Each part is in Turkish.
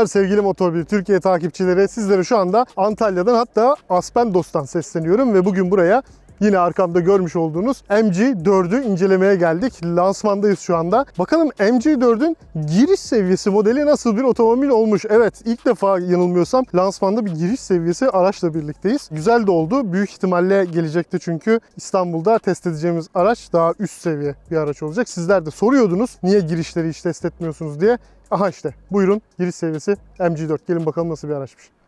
Merhabalar sevgili Motor1 Türkiye takipçileri. Sizlere şu anda Antalya'dan hatta Aspendos'tan sesleniyorum ve bugün buraya Yine arkamda görmüş olduğunuz MG4'ü incelemeye geldik. Lansmandayız şu anda. Bakalım MG4'ün giriş seviyesi modeli nasıl bir otomobil olmuş? Evet ilk defa yanılmıyorsam lansmanda bir giriş seviyesi araçla birlikteyiz. Güzel de oldu. Büyük ihtimalle gelecekti çünkü İstanbul'da test edeceğimiz araç daha üst seviye bir araç olacak. Sizler de soruyordunuz niye girişleri hiç test etmiyorsunuz diye. Aha işte buyurun giriş seviyesi MG4. Gelin bakalım nasıl bir araçmış.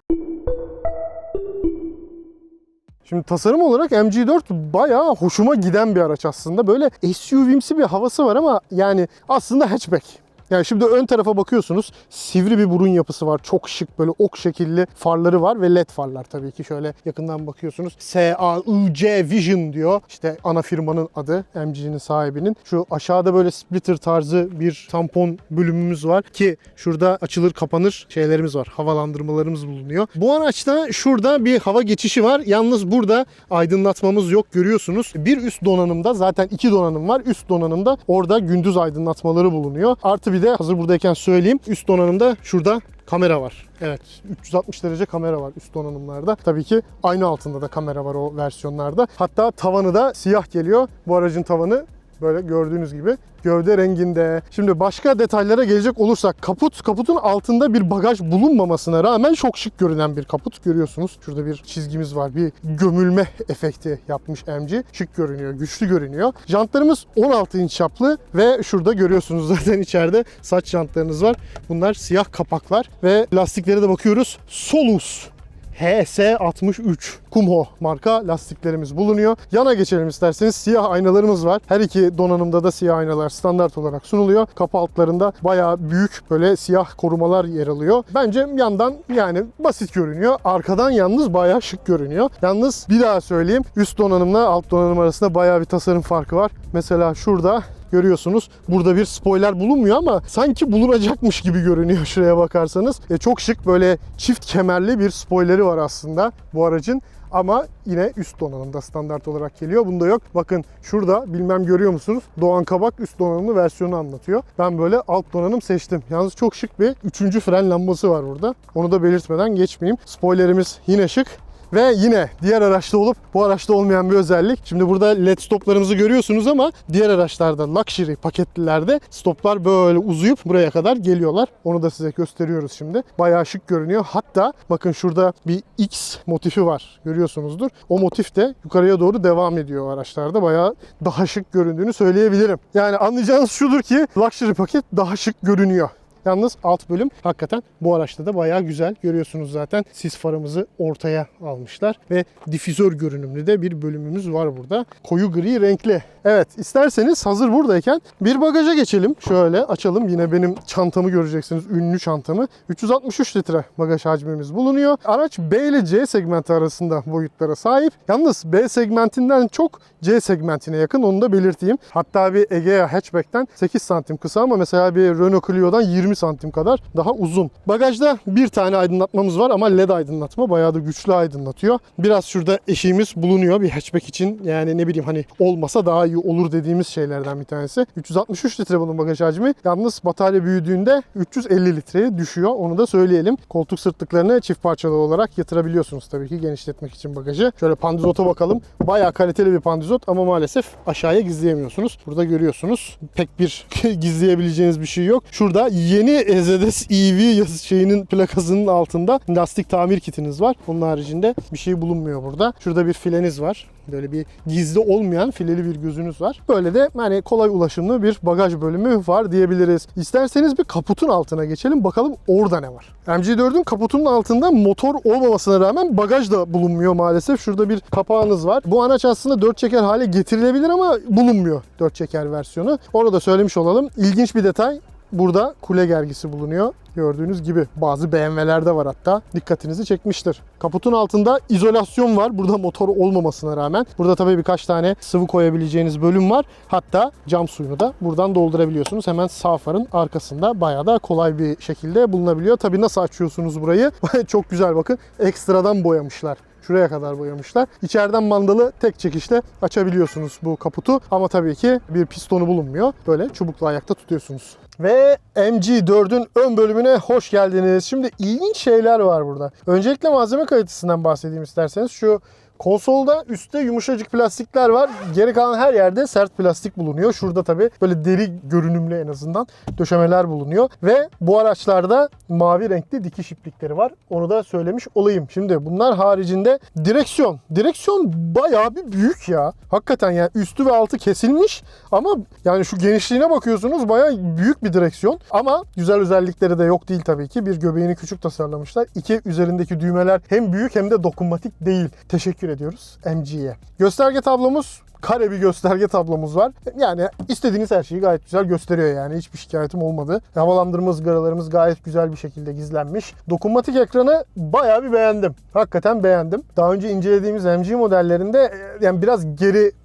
Şimdi tasarım olarak MG4 bayağı hoşuma giden bir araç aslında. Böyle SUV'imsi bir havası var ama yani aslında hatchback. Yani şimdi ön tarafa bakıyorsunuz sivri bir burun yapısı var. Çok şık böyle ok şekilli farları var ve led farlar tabii ki. Şöyle yakından bakıyorsunuz. S-A-I-C Vision diyor. İşte ana firmanın adı MG'nin sahibinin. Şu aşağıda böyle splitter tarzı bir tampon bölümümüz var ki şurada açılır kapanır şeylerimiz var. Havalandırmalarımız bulunuyor. Bu araçta şurada bir hava geçişi var. Yalnız burada aydınlatmamız yok görüyorsunuz. Bir üst donanımda zaten iki donanım var. Üst donanımda orada gündüz aydınlatmaları bulunuyor. Artı bir de hazır buradayken söyleyeyim. Üst donanımda şurada kamera var. Evet 360 derece kamera var üst donanımlarda. Tabii ki aynı altında da kamera var o versiyonlarda. Hatta tavanı da siyah geliyor. Bu aracın tavanı böyle gördüğünüz gibi gövde renginde. Şimdi başka detaylara gelecek olursak kaput, kaputun altında bir bagaj bulunmamasına rağmen çok şık görünen bir kaput görüyorsunuz. Şurada bir çizgimiz var. Bir gömülme efekti yapmış MG. Şık görünüyor, güçlü görünüyor. Jantlarımız 16 inç çaplı ve şurada görüyorsunuz zaten içeride saç jantlarınız var. Bunlar siyah kapaklar ve lastiklere de bakıyoruz. Solus HS63 Kumho marka lastiklerimiz bulunuyor. Yana geçelim isterseniz. Siyah aynalarımız var. Her iki donanımda da siyah aynalar standart olarak sunuluyor. Kapı altlarında bayağı büyük böyle siyah korumalar yer alıyor. Bence yandan yani basit görünüyor. Arkadan yalnız bayağı şık görünüyor. Yalnız bir daha söyleyeyim. Üst donanımla alt donanım arasında bayağı bir tasarım farkı var. Mesela şurada görüyorsunuz. Burada bir spoiler bulunmuyor ama sanki bulunacakmış gibi görünüyor şuraya bakarsanız. E, çok şık böyle çift kemerli bir spoileri var aslında bu aracın. Ama yine üst donanımda standart olarak geliyor. Bunda yok. Bakın şurada bilmem görüyor musunuz? Doğan Kabak üst donanımlı versiyonu anlatıyor. Ben böyle alt donanım seçtim. Yalnız çok şık bir üçüncü fren lambası var burada. Onu da belirtmeden geçmeyeyim. Spoilerimiz yine şık. Ve yine diğer araçta olup bu araçta olmayan bir özellik. Şimdi burada led stoplarımızı görüyorsunuz ama diğer araçlarda luxury paketlilerde stoplar böyle uzayıp buraya kadar geliyorlar. Onu da size gösteriyoruz şimdi. Bayağı şık görünüyor. Hatta bakın şurada bir X motifi var. Görüyorsunuzdur. O motif de yukarıya doğru devam ediyor araçlarda. Bayağı daha şık göründüğünü söyleyebilirim. Yani anlayacağınız şudur ki luxury paket daha şık görünüyor. Yalnız alt bölüm hakikaten bu araçta da bayağı güzel. Görüyorsunuz zaten sis farımızı ortaya almışlar ve difüzör görünümlü de bir bölümümüz var burada. Koyu gri renkli. Evet isterseniz hazır buradayken bir bagaja geçelim. Şöyle açalım. Yine benim çantamı göreceksiniz. Ünlü çantamı. 363 litre bagaj hacmimiz bulunuyor. Araç B ile C segmenti arasında boyutlara sahip. Yalnız B segmentinden çok C segmentine yakın onu da belirteyim. Hatta bir Egea hatchback'ten 8 santim kısa ama mesela bir Renault Clio'dan 20 santim kadar daha uzun. Bagajda bir tane aydınlatmamız var ama LED aydınlatma bayağı da güçlü aydınlatıyor. Biraz şurada eşiğimiz bulunuyor bir hatchback için. Yani ne bileyim hani olmasa daha iyi olur dediğimiz şeylerden bir tanesi. 363 litre bunun bagaj hacmi. Yalnız batarya büyüdüğünde 350 litreye düşüyor. Onu da söyleyelim. Koltuk sırtlıklarını çift parçalı olarak yatırabiliyorsunuz tabii ki genişletmek için bagajı. Şöyle pandizota bakalım. Bayağı kaliteli bir pandizot ama maalesef aşağıya gizleyemiyorsunuz. Burada görüyorsunuz. Pek bir gizleyebileceğiniz bir şey yok. Şurada yeni Ezedes EV yazı şeyinin plakasının altında lastik tamir kitiniz var. Onun haricinde bir şey bulunmuyor burada. Şurada bir fileniz var. Böyle bir gizli olmayan fileli bir gözünüz var. Böyle de hani kolay ulaşımlı bir bagaj bölümü var diyebiliriz. İsterseniz bir kaputun altına geçelim bakalım orada ne var. MG4'ün kaputunun altında motor olmamasına rağmen bagaj da bulunmuyor maalesef. Şurada bir kapağınız var. Bu araç aslında 4 çeker hale getirilebilir ama bulunmuyor 4 çeker versiyonu. Onu da söylemiş olalım. İlginç bir detay. Burada kule gergisi bulunuyor. Gördüğünüz gibi bazı BMW'lerde var hatta. Dikkatinizi çekmiştir. Kaputun altında izolasyon var. Burada motor olmamasına rağmen. Burada tabii birkaç tane sıvı koyabileceğiniz bölüm var. Hatta cam suyunu da buradan doldurabiliyorsunuz. Hemen sağ farın arkasında bayağı da kolay bir şekilde bulunabiliyor. Tabii nasıl açıyorsunuz burayı? Çok güzel bakın. Ekstradan boyamışlar Şuraya kadar boyamışlar. İçeriden mandalı tek çekişle açabiliyorsunuz bu kaputu. Ama tabii ki bir pistonu bulunmuyor. Böyle çubukla ayakta tutuyorsunuz. Ve MG4'ün ön bölümüne hoş geldiniz. Şimdi ilginç şeyler var burada. Öncelikle malzeme kalitesinden bahsedeyim isterseniz. Şu Konsolda üstte yumuşacık plastikler var. Geri kalan her yerde sert plastik bulunuyor. Şurada tabii böyle deri görünümlü en azından döşemeler bulunuyor. Ve bu araçlarda mavi renkli dikiş iplikleri var. Onu da söylemiş olayım. Şimdi bunlar haricinde direksiyon. Direksiyon bayağı bir büyük ya. Hakikaten yani üstü ve altı kesilmiş ama yani şu genişliğine bakıyorsunuz bayağı büyük bir direksiyon. Ama güzel özellikleri de yok değil tabii ki. Bir göbeğini küçük tasarlamışlar. İki üzerindeki düğmeler hem büyük hem de dokunmatik değil. Teşekkür ediyoruz MG'ye. Gösterge tablomuz kare bir gösterge tablomuz var. Yani istediğiniz her şeyi gayet güzel gösteriyor yani. Hiçbir şikayetim olmadı. Havalandırma ızgaralarımız gayet güzel bir şekilde gizlenmiş. Dokunmatik ekranı bayağı bir beğendim. Hakikaten beğendim. Daha önce incelediğimiz MG modellerinde e, yani biraz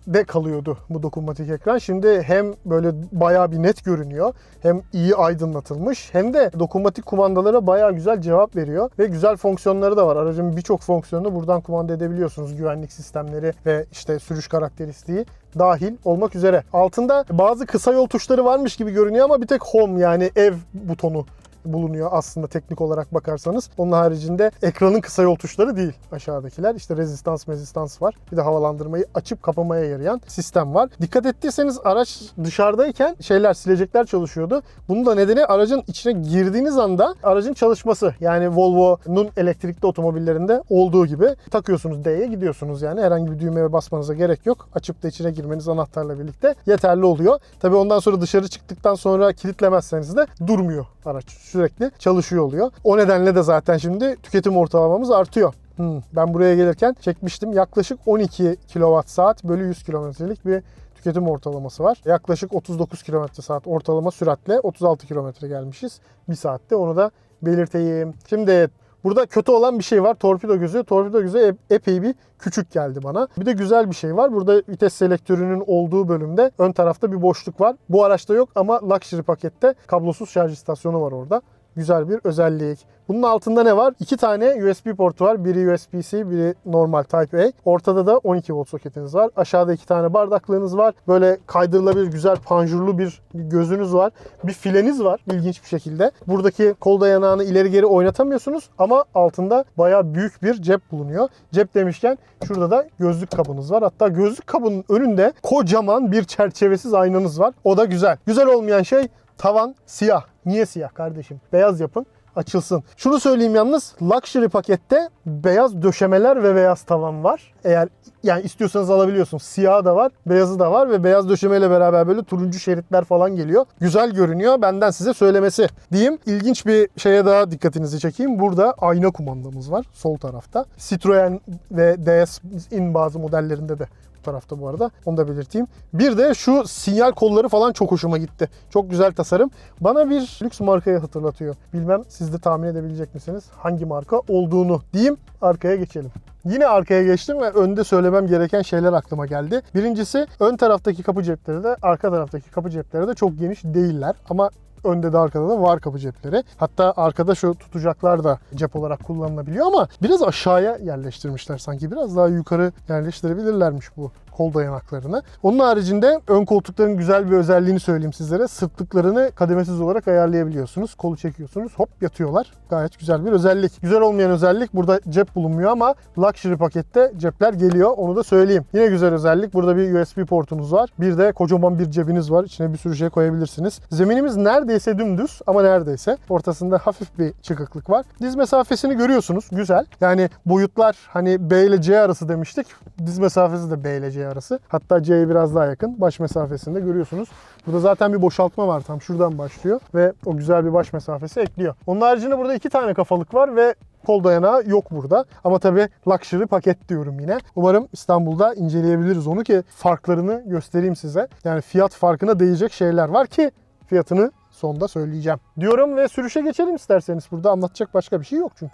geride kalıyordu bu dokunmatik ekran. Şimdi hem böyle bayağı bir net görünüyor hem iyi aydınlatılmış hem de dokunmatik kumandalara bayağı güzel cevap veriyor ve güzel fonksiyonları da var. Aracın birçok fonksiyonunu buradan kumanda edebiliyorsunuz. Güvenlik sistemleri ve işte sürüş karakteristiği dahil olmak üzere. Altında bazı kısa yol tuşları varmış gibi görünüyor ama bir tek home yani ev butonu bulunuyor aslında teknik olarak bakarsanız. Onun haricinde ekranın kısa yol tuşları değil aşağıdakiler. İşte rezistans mezistans var. Bir de havalandırmayı açıp kapamaya yarayan sistem var. Dikkat ettiyseniz araç dışarıdayken şeyler silecekler çalışıyordu. Bunun da nedeni aracın içine girdiğiniz anda aracın çalışması. Yani Volvo'nun elektrikli otomobillerinde olduğu gibi takıyorsunuz D'ye gidiyorsunuz yani. Herhangi bir düğmeye basmanıza gerek yok. Açıp da içine girmeniz anahtarla birlikte yeterli oluyor. Tabii ondan sonra dışarı çıktıktan sonra kilitlemezseniz de durmuyor araç. Sürekli çalışıyor oluyor. O nedenle de zaten şimdi tüketim ortalamamız artıyor. Hmm, ben buraya gelirken çekmiştim. Yaklaşık 12 kWh saat bölü 100 kilometrelik bir tüketim ortalaması var. Yaklaşık 39 km saat ortalama süratle 36 kilometre gelmişiz. Bir saatte onu da belirteyim. Şimdi Burada kötü olan bir şey var. Torpido gözü. Torpido gözü ep- epey bir küçük geldi bana. Bir de güzel bir şey var. Burada vites selektörünün olduğu bölümde ön tarafta bir boşluk var. Bu araçta yok ama Luxury pakette kablosuz şarj istasyonu var orada. Güzel bir özellik. Bunun altında ne var? İki tane USB portu var. Biri USB-C, biri normal Type-A. Ortada da 12 volt soketiniz var. Aşağıda iki tane bardaklığınız var. Böyle kaydırılabilir güzel panjurlu bir gözünüz var. Bir fileniz var ilginç bir şekilde. Buradaki kol dayanağını ileri geri oynatamıyorsunuz ama altında bayağı büyük bir cep bulunuyor. Cep demişken şurada da gözlük kabınız var. Hatta gözlük kabının önünde kocaman bir çerçevesiz aynanız var. O da güzel. Güzel olmayan şey tavan siyah. Niye siyah kardeşim? Beyaz yapın açılsın. Şunu söyleyeyim yalnız Luxury pakette beyaz döşemeler ve beyaz tavan var. Eğer yani istiyorsanız alabiliyorsunuz. Siyahı da var, beyazı da var ve beyaz döşemeyle beraber böyle turuncu şeritler falan geliyor. Güzel görünüyor. Benden size söylemesi diyeyim. İlginç bir şeye daha dikkatinizi çekeyim. Burada ayna kumandamız var sol tarafta. Citroen ve DS'in bazı modellerinde de tarafta bu arada. Onu da belirteyim. Bir de şu sinyal kolları falan çok hoşuma gitti. Çok güzel tasarım. Bana bir lüks markayı hatırlatıyor. Bilmem siz de tahmin edebilecek misiniz hangi marka olduğunu diyeyim. Arkaya geçelim. Yine arkaya geçtim ve önde söylemem gereken şeyler aklıma geldi. Birincisi ön taraftaki kapı cepleri de arka taraftaki kapı cepleri de çok geniş değiller. Ama önde de arkada da var kapı cepleri. Hatta arkada şu tutacaklar da cep olarak kullanılabiliyor ama biraz aşağıya yerleştirmişler sanki. Biraz daha yukarı yerleştirebilirlermiş bu kol dayanaklarını. Onun haricinde ön koltukların güzel bir özelliğini söyleyeyim sizlere. Sırtlıklarını kademesiz olarak ayarlayabiliyorsunuz. Kolu çekiyorsunuz hop yatıyorlar. Gayet güzel bir özellik. Güzel olmayan özellik burada cep bulunmuyor ama Luxury pakette cepler geliyor. Onu da söyleyeyim. Yine güzel özellik. Burada bir USB portunuz var. Bir de kocaman bir cebiniz var. İçine bir sürü şey koyabilirsiniz. Zeminimiz neredeyse dümdüz ama neredeyse. Ortasında hafif bir çıkıklık var. Diz mesafesini görüyorsunuz. Güzel. Yani boyutlar hani B ile C arası demiştik. Diz mesafesi de B ile Arası. Hatta C'ye biraz daha yakın. Baş mesafesinde görüyorsunuz. Burada zaten bir boşaltma var tam şuradan başlıyor ve o güzel bir baş mesafesi ekliyor. Onun haricinde burada iki tane kafalık var ve kol dayanağı yok burada. Ama tabii luxury paket diyorum yine. Umarım İstanbul'da inceleyebiliriz onu ki farklarını göstereyim size. Yani fiyat farkına değecek şeyler var ki fiyatını sonda söyleyeceğim. Diyorum ve sürüşe geçelim isterseniz. Burada anlatacak başka bir şey yok çünkü.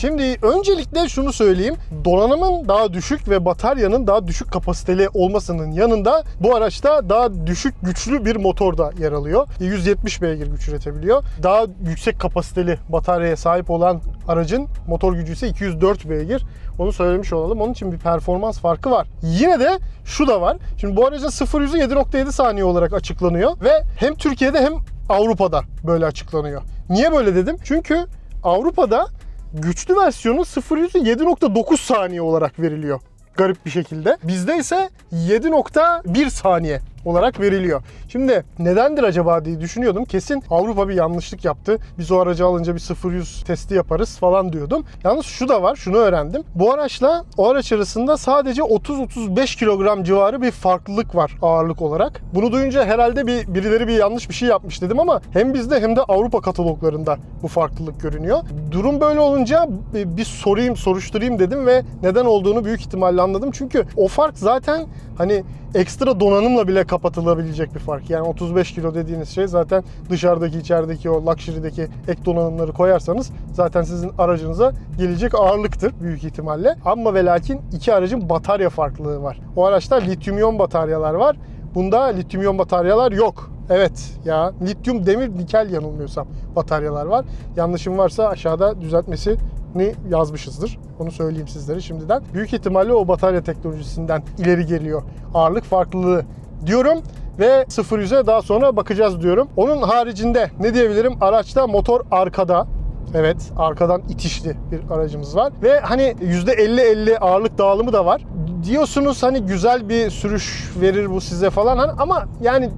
Şimdi öncelikle şunu söyleyeyim. Donanımın daha düşük ve bataryanın daha düşük kapasiteli olmasının yanında bu araçta daha düşük güçlü bir motor da yer alıyor. 170 beygir güç üretebiliyor. Daha yüksek kapasiteli bataryaya sahip olan aracın motor gücü ise 204 beygir. Onu söylemiş olalım. Onun için bir performans farkı var. Yine de şu da var. Şimdi bu aracın 0 100'ü 7.7 saniye olarak açıklanıyor ve hem Türkiye'de hem Avrupa'da böyle açıklanıyor. Niye böyle dedim? Çünkü Avrupa'da güçlü versiyonu 0 100'ü 7.9 saniye olarak veriliyor. Garip bir şekilde. Bizde ise 7.1 saniye olarak veriliyor. Şimdi nedendir acaba diye düşünüyordum. Kesin Avrupa bir yanlışlık yaptı. Biz o aracı alınca bir 0-100 testi yaparız falan diyordum. Yalnız şu da var, şunu öğrendim. Bu araçla o araç arasında sadece 30-35 kilogram civarı bir farklılık var ağırlık olarak. Bunu duyunca herhalde bir birileri bir yanlış bir şey yapmış dedim ama hem bizde hem de Avrupa kataloglarında bu farklılık görünüyor. Durum böyle olunca bir bir sorayım, soruşturayım dedim ve neden olduğunu büyük ihtimalle anladım. Çünkü o fark zaten hani ekstra donanımla bile kapatılabilecek bir fark. Yani 35 kilo dediğiniz şey zaten dışarıdaki içerideki o luxury'deki ek donanımları koyarsanız zaten sizin aracınıza gelecek ağırlıktır büyük ihtimalle. Ama ve lakin iki aracın batarya farklılığı var. O araçta lityum iyon bataryalar var. Bunda lityum iyon bataryalar yok. Evet ya lityum demir nikel yanılmıyorsam bataryalar var. Yanlışım varsa aşağıda düzeltmesi ni yazmışızdır. Onu söyleyeyim sizlere şimdiden. Büyük ihtimalle o batarya teknolojisinden ileri geliyor. Ağırlık farklılığı diyorum ve 0-100'e daha sonra bakacağız diyorum. Onun haricinde ne diyebilirim? Araçta motor arkada. Evet, arkadan itişli bir aracımız var. Ve hani %50-50 ağırlık dağılımı da var. Diyorsunuz hani güzel bir sürüş verir bu size falan hani ama yani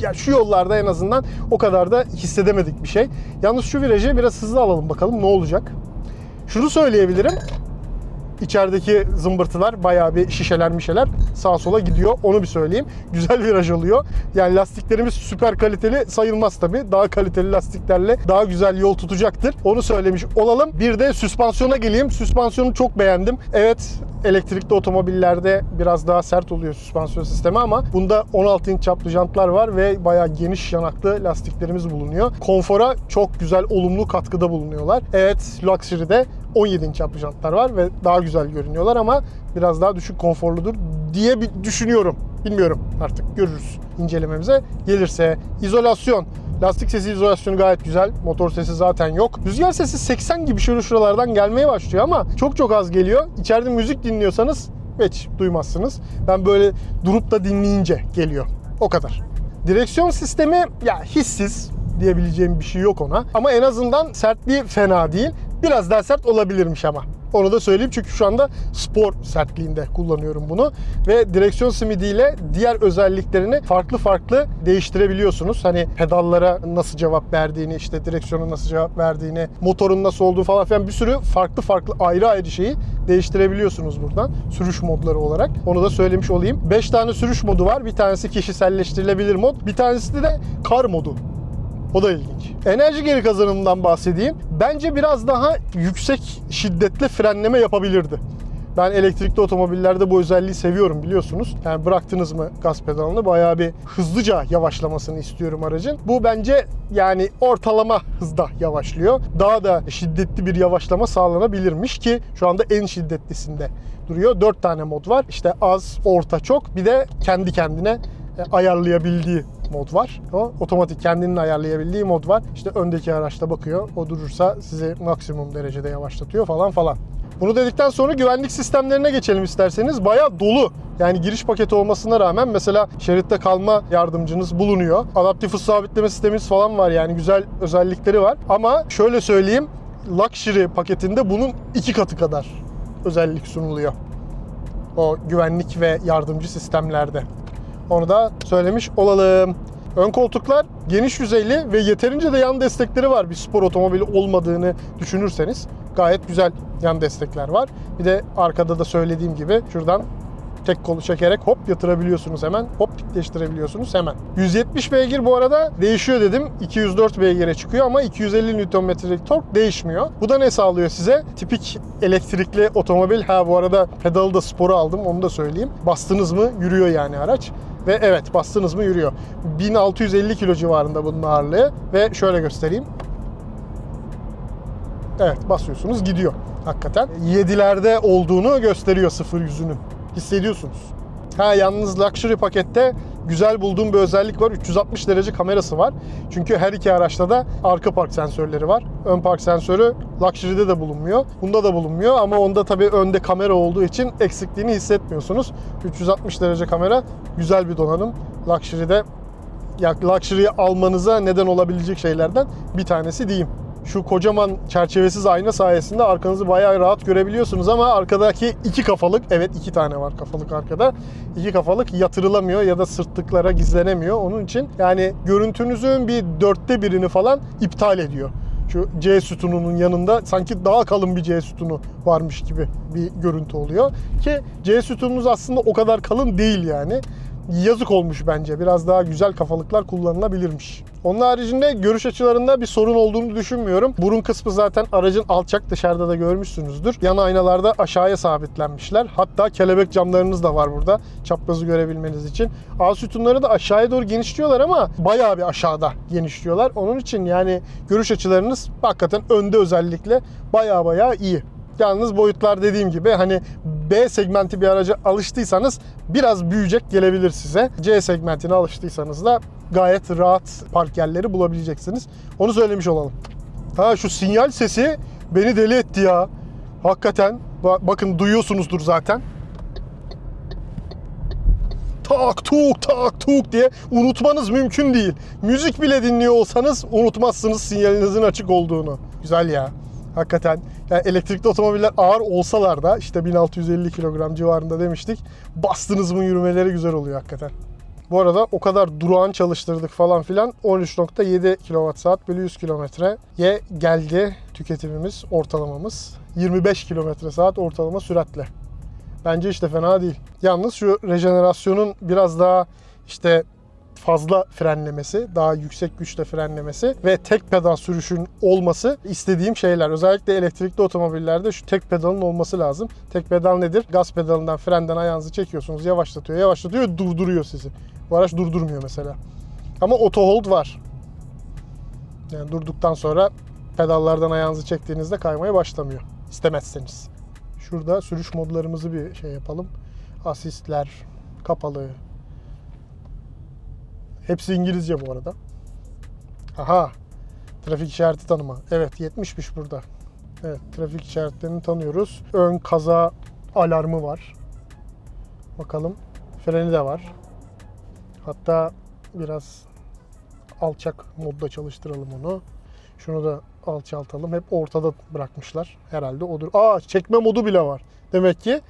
ya şu yollarda en azından o kadar da hissedemedik bir şey. Yalnız şu virajı biraz hızlı alalım bakalım ne olacak. Şunu söyleyebilirim. İçerideki zımbırtılar bayağı bir şişeler mişeler sağa sola gidiyor. Onu bir söyleyeyim. Güzel viraj alıyor. Yani lastiklerimiz süper kaliteli sayılmaz tabi. Daha kaliteli lastiklerle daha güzel yol tutacaktır. Onu söylemiş olalım. Bir de süspansiyona geleyim. Süspansiyonu çok beğendim. Evet elektrikli otomobillerde biraz daha sert oluyor süspansiyon sistemi ama bunda 16 inç çaplı jantlar var ve bayağı geniş yanaklı lastiklerimiz bulunuyor. Konfora çok güzel olumlu katkıda bulunuyorlar. Evet Luxury'de 17 inç jantlar var ve daha güzel görünüyorlar ama biraz daha düşük konforludur diye bir düşünüyorum. Bilmiyorum artık görürüz incelememize gelirse. İzolasyon. Lastik sesi izolasyonu gayet güzel. Motor sesi zaten yok. Rüzgar sesi 80 gibi şöyle şuralardan gelmeye başlıyor ama çok çok az geliyor. İçeride müzik dinliyorsanız hiç duymazsınız. Ben böyle durup da dinleyince geliyor. O kadar. Direksiyon sistemi ya hissiz diyebileceğim bir şey yok ona. Ama en azından sertliği fena değil. Biraz daha sert olabilirmiş ama. Onu da söyleyeyim çünkü şu anda spor sertliğinde kullanıyorum bunu. Ve direksiyon simidiyle diğer özelliklerini farklı farklı değiştirebiliyorsunuz. Hani pedallara nasıl cevap verdiğini, işte direksiyona nasıl cevap verdiğini, motorun nasıl olduğu falan filan bir sürü farklı farklı ayrı ayrı şeyi değiştirebiliyorsunuz buradan. Sürüş modları olarak. Onu da söylemiş olayım. 5 tane sürüş modu var. Bir tanesi kişiselleştirilebilir mod. Bir tanesi de kar modu. O da ilginç. Enerji geri kazanımından bahsedeyim. Bence biraz daha yüksek şiddetle frenleme yapabilirdi. Ben elektrikli otomobillerde bu özelliği seviyorum biliyorsunuz. Yani bıraktınız mı gaz pedalını bayağı bir hızlıca yavaşlamasını istiyorum aracın. Bu bence yani ortalama hızda yavaşlıyor. Daha da şiddetli bir yavaşlama sağlanabilirmiş ki şu anda en şiddetlisinde duruyor. 4 tane mod var. İşte az, orta, çok. Bir de kendi kendine e, ayarlayabildiği mod var. O otomatik kendinin ayarlayabildiği mod var. İşte öndeki araçta bakıyor. O durursa sizi maksimum derecede yavaşlatıyor falan falan. Bunu dedikten sonra güvenlik sistemlerine geçelim isterseniz. Bayağı dolu. Yani giriş paketi olmasına rağmen mesela şeritte kalma yardımcınız bulunuyor. Adaptif hız sabitleme sistemimiz falan var yani güzel özellikleri var. Ama şöyle söyleyeyim Luxury paketinde bunun iki katı kadar özellik sunuluyor. O güvenlik ve yardımcı sistemlerde. Onu da söylemiş olalım. Ön koltuklar geniş yüzeyli ve yeterince de yan destekleri var bir spor otomobili olmadığını düşünürseniz. Gayet güzel yan destekler var. Bir de arkada da söylediğim gibi şuradan tek kolu çekerek hop yatırabiliyorsunuz hemen. Hop dikleştirebiliyorsunuz hemen. 170 beygir bu arada değişiyor dedim. 204 beygire çıkıyor ama 250 Nm'lik tork değişmiyor. Bu da ne sağlıyor size? Tipik elektrikli otomobil. Ha bu arada pedalı da sporu aldım onu da söyleyeyim. Bastınız mı yürüyor yani araç. Ve evet bastınız mı yürüyor. 1650 kilo civarında bunun ağırlığı. Ve şöyle göstereyim. Evet basıyorsunuz gidiyor hakikaten. 7'lerde olduğunu gösteriyor sıfır yüzünün. Hissediyorsunuz. Ha yalnız Luxury pakette güzel bulduğum bir özellik var. 360 derece kamerası var. Çünkü her iki araçta da arka park sensörleri var. Ön park sensörü Luxury'de de bulunmuyor. Bunda da bulunmuyor ama onda tabii önde kamera olduğu için eksikliğini hissetmiyorsunuz. 360 derece kamera güzel bir donanım. Luxury'de Luxury'yi almanıza neden olabilecek şeylerden bir tanesi diyeyim. Şu kocaman çerçevesiz ayna sayesinde arkanızı bayağı rahat görebiliyorsunuz ama arkadaki iki kafalık, evet iki tane var kafalık arkada. iki kafalık yatırılamıyor ya da sırtlıklara gizlenemiyor. Onun için yani görüntünüzün bir dörtte birini falan iptal ediyor. Şu C sütununun yanında sanki daha kalın bir C sütunu varmış gibi bir görüntü oluyor. Ki C sütununuz aslında o kadar kalın değil yani yazık olmuş bence. Biraz daha güzel kafalıklar kullanılabilirmiş. Onun haricinde görüş açılarında bir sorun olduğunu düşünmüyorum. Burun kısmı zaten aracın alçak dışarıda da görmüşsünüzdür. Yan aynalarda aşağıya sabitlenmişler. Hatta kelebek camlarınız da var burada. Çaprazı görebilmeniz için. A sütunları da aşağıya doğru genişliyorlar ama bayağı bir aşağıda genişliyorlar. Onun için yani görüş açılarınız hakikaten önde özellikle bayağı bayağı iyi. Yalnız boyutlar dediğim gibi hani B segmenti bir araca alıştıysanız biraz büyüyecek gelebilir size. C segmentine alıştıysanız da gayet rahat park yerleri bulabileceksiniz. Onu söylemiş olalım. Ha şu sinyal sesi beni deli etti ya. Hakikaten Ba- bakın duyuyorsunuzdur zaten. Tak tuk tak tuk diye unutmanız mümkün değil. Müzik bile dinliyor olsanız unutmazsınız sinyalinizin açık olduğunu. Güzel ya. Hakikaten yani elektrikli otomobiller ağır olsalar da işte 1650 kilogram civarında demiştik. Bastınız mı yürümeleri güzel oluyor hakikaten. Bu arada o kadar durağan çalıştırdık falan filan 13.7 kWh bölü 100 kilometreye geldi tüketimimiz, ortalamamız. 25 km saat ortalama süratle. Bence işte fena değil. Yalnız şu rejenerasyonun biraz daha işte fazla frenlemesi, daha yüksek güçle frenlemesi ve tek pedal sürüşün olması istediğim şeyler. Özellikle elektrikli otomobillerde şu tek pedalın olması lazım. Tek pedal nedir? Gaz pedalından, frenden ayağınızı çekiyorsunuz, yavaşlatıyor, yavaşlatıyor, durduruyor sizi. Bu araç durdurmuyor mesela. Ama auto hold var. Yani durduktan sonra pedallardan ayağınızı çektiğinizde kaymaya başlamıyor. İstemezseniz. Şurada sürüş modlarımızı bir şey yapalım. Asistler kapalı. Hepsi İngilizce bu arada. Aha. Trafik işareti tanıma. Evet 70'miş burada. Evet trafik işaretlerini tanıyoruz. Ön kaza alarmı var. Bakalım. Freni de var. Hatta biraz alçak modda çalıştıralım onu. Şunu da alçaltalım. Hep ortada bırakmışlar. Herhalde odur. Aa çekme modu bile var. Demek ki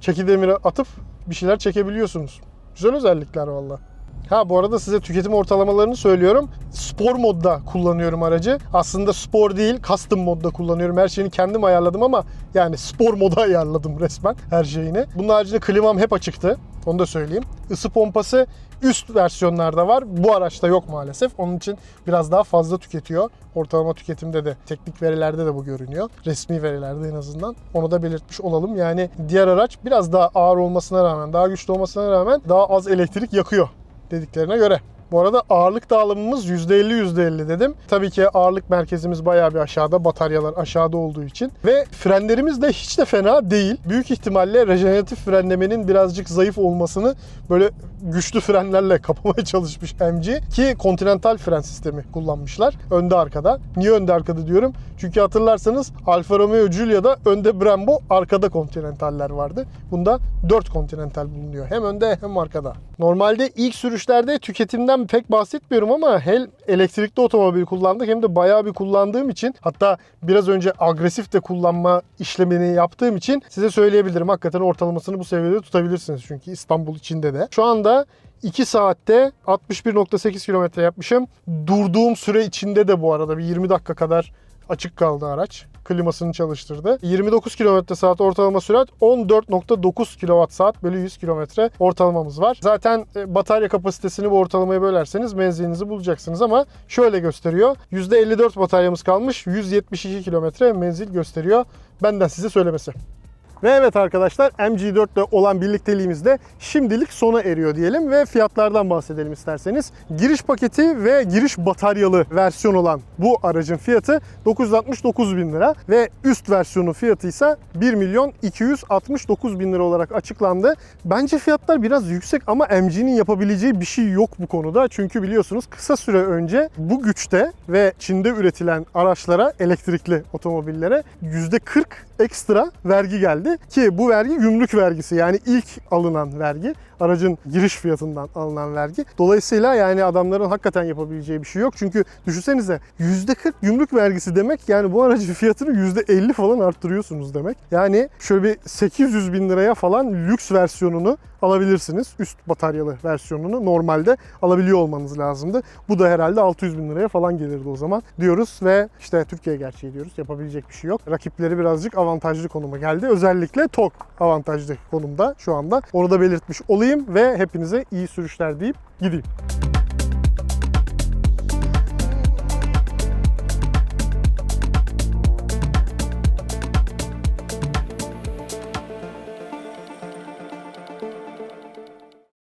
çeki demiri atıp bir şeyler çekebiliyorsunuz. Güzel özellikler valla. Ha bu arada size tüketim ortalamalarını söylüyorum. Spor modda kullanıyorum aracı. Aslında spor değil, custom modda kullanıyorum. Her şeyini kendim ayarladım ama yani spor moda ayarladım resmen her şeyini. Bunun haricinde klimam hep açıktı. Onu da söyleyeyim. Isı pompası üst versiyonlarda var. Bu araçta yok maalesef. Onun için biraz daha fazla tüketiyor. Ortalama tüketimde de, teknik verilerde de bu görünüyor. Resmi verilerde en azından. Onu da belirtmiş olalım. Yani diğer araç biraz daha ağır olmasına rağmen, daha güçlü olmasına rağmen daha az elektrik yakıyor dediklerine göre. Bu arada ağırlık dağılımımız %50 %50 dedim. Tabii ki ağırlık merkezimiz bayağı bir aşağıda. Bataryalar aşağıda olduğu için. Ve frenlerimiz de hiç de fena değil. Büyük ihtimalle rejeneratif frenlemenin birazcık zayıf olmasını böyle güçlü frenlerle kapamaya çalışmış MG. Ki kontinental fren sistemi kullanmışlar. Önde arkada. Niye önde arkada diyorum? Çünkü hatırlarsanız Alfa Romeo Giulia'da önde Brembo, arkada kontinentaller vardı. Bunda 4 kontinental bulunuyor. Hem önde hem arkada. Normalde ilk sürüşlerde tüketimden pek bahsetmiyorum ama hem elektrikli otomobil kullandık hem de bayağı bir kullandığım için hatta biraz önce agresif de kullanma işlemini yaptığım için size söyleyebilirim. Hakikaten ortalamasını bu seviyede tutabilirsiniz çünkü İstanbul içinde de. Şu anda 2 saatte 61.8 kilometre yapmışım. Durduğum süre içinde de bu arada bir 20 dakika kadar açık kaldı araç. Klimasını çalıştırdı. 29 km saat ortalama sürat 14.9 kWh saat bölü 100 km ortalamamız var. Zaten e, batarya kapasitesini bu ortalamaya bölerseniz menzilinizi bulacaksınız ama şöyle gösteriyor. %54 bataryamız kalmış. 172 km menzil gösteriyor. Benden size söylemesi. Ve evet arkadaşlar MG4 ile olan birlikteliğimiz de şimdilik sona eriyor diyelim ve fiyatlardan bahsedelim isterseniz. Giriş paketi ve giriş bataryalı versiyon olan bu aracın fiyatı 969 bin lira ve üst versiyonun fiyatı ise 1 milyon 269 bin lira olarak açıklandı. Bence fiyatlar biraz yüksek ama MG'nin yapabileceği bir şey yok bu konuda. Çünkü biliyorsunuz kısa süre önce bu güçte ve Çin'de üretilen araçlara, elektrikli otomobillere %40 ekstra vergi geldi. Ki bu vergi gümrük vergisi yani ilk alınan vergi. Aracın giriş fiyatından alınan vergi. Dolayısıyla yani adamların hakikaten yapabileceği bir şey yok. Çünkü düşünsenize %40 gümrük vergisi demek yani bu aracın fiyatını %50 falan arttırıyorsunuz demek. Yani şöyle bir 800 bin liraya falan lüks versiyonunu alabilirsiniz. Üst bataryalı versiyonunu normalde alabiliyor olmanız lazımdı. Bu da herhalde 600 bin liraya falan gelirdi o zaman diyoruz ve işte Türkiye gerçeği diyoruz. Yapabilecek bir şey yok. Rakipleri birazcık avantajlı konuma geldi. Özellikle TOG avantajlı konumda şu anda. Onu da belirtmiş olayım ve hepinize iyi sürüşler deyip gideyim.